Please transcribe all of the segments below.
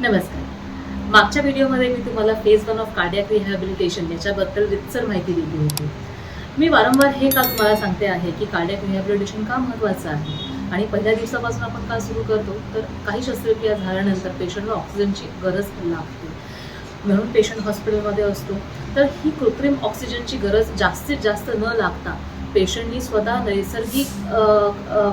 नमस्कार. मागच्या व्हिडिओमध्ये मी तुम्हाला phase one of cardiac rehabilitation याच्याबद्दल रितसर माहिती दिली होती. मी वारंवार हे का तुम्हाला सांगते आहे की कार्डियाक रिहॅबिलिटेशन का महत्त्वाचं आहे? आणि पहिल्या दिवसापासून आपण का सुरू करतो? तर काही शस्त्रक्रिया झाल्यानंतर पेशंटला ऑक्सिजनची गरज लागते. म्हणून पेशंट हॉस्पिटलमध्ये असतो. तर ही कृत्रिम ऑक्सिजनची गरज जास्तीत जास्त न लागता पेशंटनी स्वतः नैसर्गिक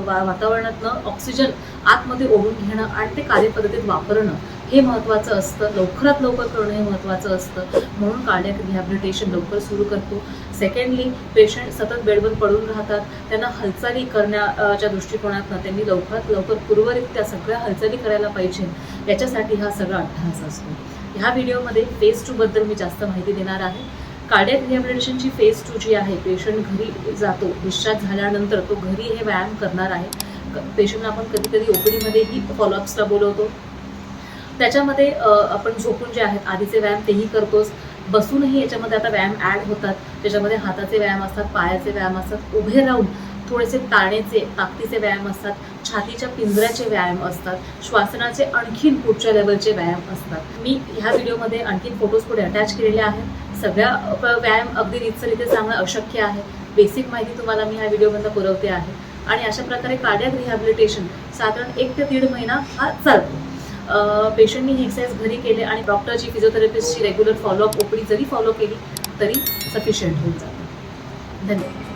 वा- वातावरणातनं ऑक्सिजन आतमध्ये ओढून घेणं आणि ते कार्यपद्धतीत वापरणं हे महत्त्वाचं असतं. लवकरात लवकर करणं हे महत्त्वाचं असतं. म्हणून कार्डियक रिहॅबिलिटेशन लवकर सुरू करतो. सेकंडली पेशंट सतत बेडवर पडून राहतात. त्यांना हालचाली करण्याच्या दृष्टिकोनातनं त्यांनी लवकरात लवकर पूर्वरित्या सगळ्या हालचाली करायला पाहिजे. याच्यासाठी हा सगळा अभ्यास असतो. ह्या व्हिडिओमध्ये फेज टूबद्दल मी जास्त माहिती देणार आहे. कार्डियक रिहॅबिलिटेशनची फेज टू जी आहे पेशंट घरी जातो डिस्चार्ज झाल्यानंतर तो घरी हे व्यायाम करणार आहे. पेशंटला आपण कधी कधी ओपीडीमध्येही फॉलोअप्सला बोलवतो. त्याच्यामध्ये आपण झोपून जे आहेत आधीचे व्यायाम तेही करतोच. बसूनही याच्यामध्ये आता व्यायाम ॲड होतात. त्याच्यामध्ये हाताचे व्यायाम असतात पायाचे व्यायाम असतात. उभे राहून थोडेसे ताणेचे ताकदीचे व्यायाम असतात. छातीच्या पिंजऱ्याचे व्यायाम असतात. श्वासनाचे आणखीन पुढच्या लेवलचे व्यायाम असतात. मी ह्या व्हिडिओमध्ये आणखीन फोटोज पुढे अटॅच केलेले आहेत. सगळ्या व्यायाम अगदी रितसर इथे सांगणं अशक्य आहे. बेसिक माहिती तुम्हाला मी ह्या व्हिडिओमधनं पुरवते आहे. आणि अशा प्रकारे कार्डियक रिहॅबिलिटेशन साधारण एक ते दीड महिना हा चालतो. पेशंटनी ही एक्सरसाइज घरी केले आणि डॉक्टरची फिजिओथेरपिस्टची रेग्युलर फॉलोअप ओपडी जरी फॉलो केली तरी सफिशियंट होऊन जातं. धन्यवाद.